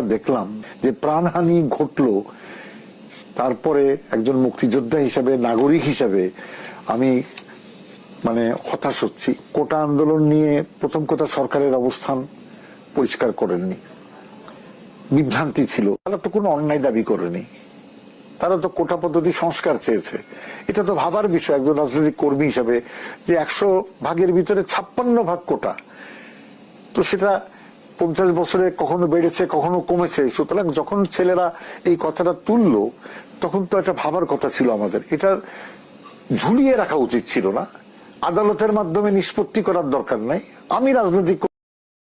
দেখলাম যে প্রাণহানি ঘটলো। তারপরে একজন মুক্তিযোদ্ধা হিসাবে, নাগরিক হিসাবে আমি মানে হতাশ হচ্ছি। কোটা আন্দোলন নিয়ে প্রথম কথা সরকারের অবস্থান পরিষ্কার করেননি। বিভ্রান্তি ছিল। তারা তো কোনো অন্যায় দাবি করেনি। তারা তো কোটা পদ্ধতি সংস্কার চেয়েছে। এটা তো ভাবার বিষয় একজন রাজনৈতিক কর্মী হিসাবে যে একশো ভাগের ভিতরে ছাপ্পান্ন ভাগ কোটা। তো সেটা পঞ্চাশ বছরে কখনো বেড়েছে, কখনো কমেছে। সুতরাং যখন ছেলেরা এই কথাটা তুললো, তখন তো একটা ভাবার কথা ছিল আমাদের। এটা ঝুলিয়ে রাখা উচিত ছিল না। আদালতের মাধ্যমে নিষ্পত্তি করার দরকার নাই। আমি রাজনৈতিক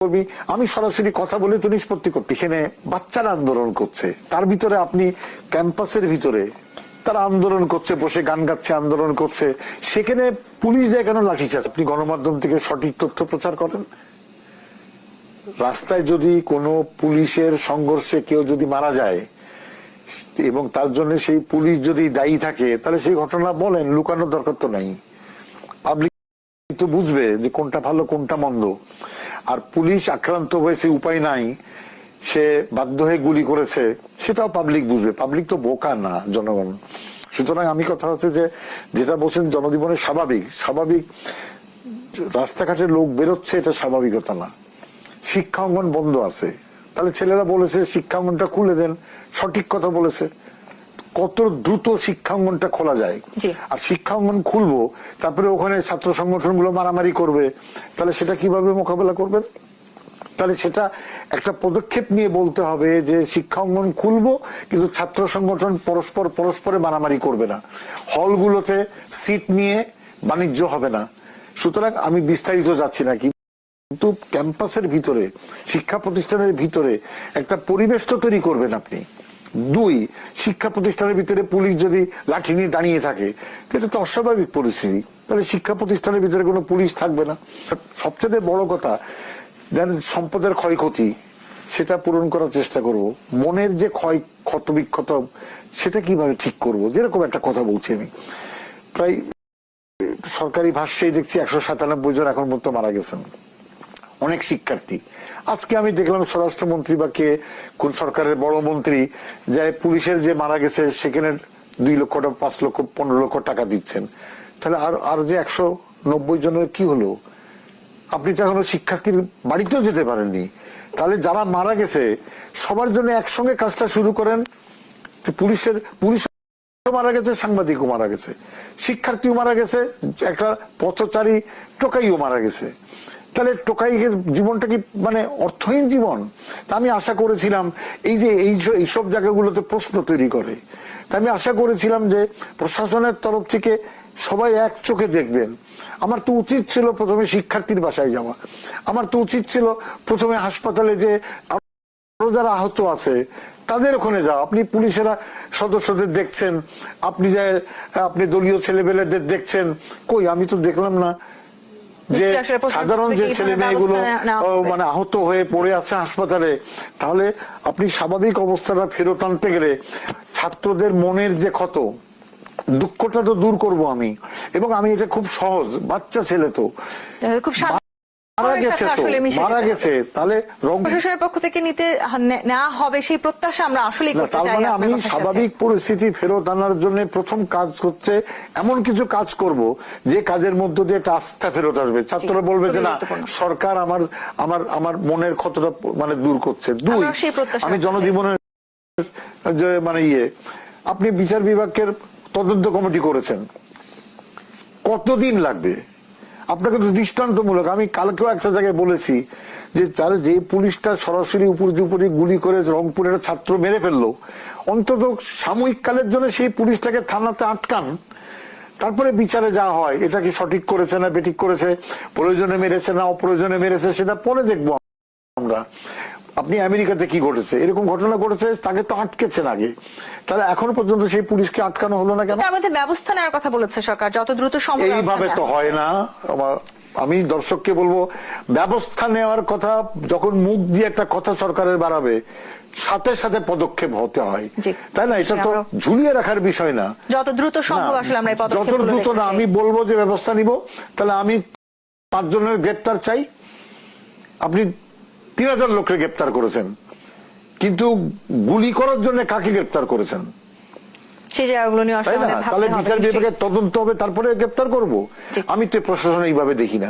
কর্মী, আমি সরাসরি কথা বলে তো নিষ্পত্তি করতে। এখানে বাচ্চারা আন্দোলন করছে। তার ভিতরে আপনি ক্যাম্পাসের ভিতরে তারা আন্দোলন করছে, বসে গান গাচ্ছে, আন্দোলন করছে। সেখানে পুলিশ যায় কেন লাঠিচার্জ? আপনি গণমাধ্যম থেকে সঠিক তথ্য প্রচার করেন? রাস্তায় যদি কোনো পুলিশের সংঘর্ষে কেউ যদি মারা যায়, এবং তার জন্য সেই পুলিশ যদি দায়ী থাকে, তাহলে সেই ঘটনা বলেন, লুকানোর দরকার তো নাই। পাবলিক তো বুঝবে যে কোনটা ভালো, কোনটা মন্দ। আর পুলিশ আক্রান্ত হয়েছে উপায় নাই, সে বাধ্য হয়ে গুলি করেছে, সেটাও পাবলিক বুঝবে। পাবলিক তো বোকা না, জনগণ। সুতরাং আমি কথা হচ্ছে যে, যেটা বলছেন জনজীবনে স্বাভাবিক। স্বাভাবিক রাস্তাঘাটে লোক বেরোচ্ছে, এটা স্বাভাবিকতা না। শিক্ষা অঙ্গন বন্ধ আছে। তাহলে ছেলেরা বলেছে শিক্ষা অঙ্গনটা খুলে দেন। সঠিক কথা বলেছে। কত দ্রুত শিক্ষাঙ্গনটা খোলা যায়। আর শিক্ষা অঙ্গন খুলবো তারপরে ওখানে ছাত্র সংগঠনগুলো মারামারি করবে তাহলে সেটা কীভাবে মোকাবেলা করবেন? তাহলে সেটা একটা পদক্ষেপ নিয়ে বলতে হবে যে শিক্ষা অঙ্গন খুলবো কিন্তু ছাত্র সংগঠন পরস্পর পরস্পরে মারামারি করবে না। হলগুলোতে সিট নিয়ে বাণিজ্য হবে না। সুতরাং আমি বিস্তারিত যাচ্ছি না কিন্তু ক্যাম্পাসের ভিতরে, শিক্ষা প্রতিষ্ঠানের ভিতরে একটা পরিবেশ তো তৈরি করবেন আপনি। দুই, শিক্ষা প্রতিষ্ঠানের ভিতরে পুলিশ যদি লাঠি নিয়ে দাঁড়িয়ে থাকে এটা তো অস্বাভাবিক পরিস্থিতি। তাহলে শিক্ষা প্রতিষ্ঠানের ভিতরে কোনো পুলিশ থাকবে না। সবচেয়ে বড় কথা, দেন সম্পদের ক্ষয়ক্ষতি, সেটা পূরণ করার চেষ্টা করব। মনের যে ক্ষয় ক্ষত বিক্ষত সেটা কীভাবে ঠিক করব? যেরকম একটা কথা বলছি আমি। প্রায়, সরকারি ভাষ্যেই দেখছি একশো সাতানব্বই জন এখন পর্যন্ত মারা গেছেন। অনেক শিক্ষার্থী। আজকে আমি দেখলাম স্বরাষ্ট্রমন্ত্রী বা কে, কোন সরকারের বড় মন্ত্রী, যে পুলিশের যে মারা গেছে, সেখানে দুই লক্ষ পাঁচ লক্ষ, পনেরো লক্ষ টাকা দিচ্ছেন। তাহলে আর আর যে একশো নব্বই জনের কি হলো? আপনি তো এখনও শিক্ষার্থীর বাড়িতেও যেতে পারেননি। তাহলে যারা মারা গেছে, সবার জন্য একসঙ্গে কাজটা শুরু করেন। পুলিশের, পুলিশ মারা গেছে, সাংবাদিকও মারা গেছে। শিক্ষার্থীও মারা গেছে, একটা পথচারী টোকাইও মারা গেছে। তাহলে টোকাইয়ের জীবনটা কি মানে অর্থহীন জীবন? তা আমি আশা করেছিলাম। এই যে এই এইসব জায়গাগুলোতে প্রশ্ন তৈরি করে। তা আমি আশা করেছিলাম যে প্রশাসনের তরফ থেকে সবাই এক চোখে দেখবেন। আমার তো উচিত ছিল প্রথমে শিক্ষার্থীর বাসায় যাওয়া। আমার তো উচিত ছিল প্রথমে হাসপাতালে যে আরও যারা আহত আছে, তাদের ওখানে যাও আপনি পুলিশেরা সদস্যদের দেখছেন, আপনি যে, আপনি দলীয় ছেলেপেলেদের দেখছেন, কই? আমি তো দেখলাম না। যে সাধারণ যে ছেলে মেয়েগুলো। মানে আহত হয়ে পড়ে আছে হাসপাতালে তাহলে আপনি স্বাভাবিক অবস্থাটা ফেরত আনতে গেলে ছাত্রদের মনের যে ক্ষত দুঃখটা তো দূর করব আমি এবং আমি এটা খুব সহজ বাচ্চা ছেলে তো খুব মারা গেছে তো মারা গেছে। তাহলে রং প্রশাসনের পক্ষ থেকে নিতে নেওয়া হবে সেই প্রত্যাশা আমরা আসলেই করতে তার চাই মানে আমি স্বাভাবিক পরিস্থিতি ফেরত আনার জন্য প্রথম কাজ হচ্ছে এমন কিছু কাজ করব যে কাজের মধ্য দিয়ে একটা আস্থা ফেরত আসবে। ছাত্ররা বলবে যে না সরকার আমার আমার আমার মনের ক্ষতটা মানে দূর করছে। দুই আমি জনজীবনের যে মানে ইয়ে আপনি বিচার বিভাগের তদন্ত কমিটি করেছেন। কতদিন লাগবে? আপনাকে তো দৃষ্টান্তমূলক, আমি কালকেও একটা জায়গায় বলেছি যে তার যে পুলিশটা সরাসরি উপর্যুপরি উপরি গুলি করে রংপুরের ছাত্র মেরে ফেলল, অন্তত সাময়িক কালের জন্য সেই পুলিশটাকে থানাতে আটকান। তারপরে বিচারে যা হয়, এটা কি সঠিক করেছে না বেঠিক করেছে, প্রয়োজনে মেরেছে না অপ্রয়োজনে মেরেছে, সেটা পরে দেখব আমরা। আপনি আমেরিকাতে কি ঘটেছে? এরকম ঘটনা ঘটেছে তাকে তো আটকেছেন আগে। তাহলে এখনও পর্যন্ত সেই পুলিশকে আটকানো হলো না কেন? তার মধ্যে ব্যবস্থা নেওয়ার কথা বলেছে সরকার যত দ্রুত সম্ভব এইভাবে তো হয় না। আমার- আমি দর্শককে বলব ব্যবস্থা নেওয়ার কথা যখন মুখ দিয়ে একটা কথা সরকারের বাড়াবে সাথে সাথে পদক্ষেপ হতে হয়। তাই না? এটা তো ঝুলিয়ে রাখার বিষয় না। যত দ্রুত সম্ভব আসলে আমরা এই যত দ্রুত না আমি বলব যে ব্যবস্থা নিব। তাহলে আমি পাঁচজনের গ্রেপ্তার চাই। আপনি তিন হাজার লোককে গ্রেপ্তার করেছেন। কিন্তু গুলি করার জন্য কাকে গ্রেপ্তার করেছেন? সেই জায়গাগুলো নিয়ে তাহলে বিচার বিভাগের তদন্ত হবে তারপরে গ্রেপ্তার করব। আমি তো প্রশাসন এইভাবে দেখি না।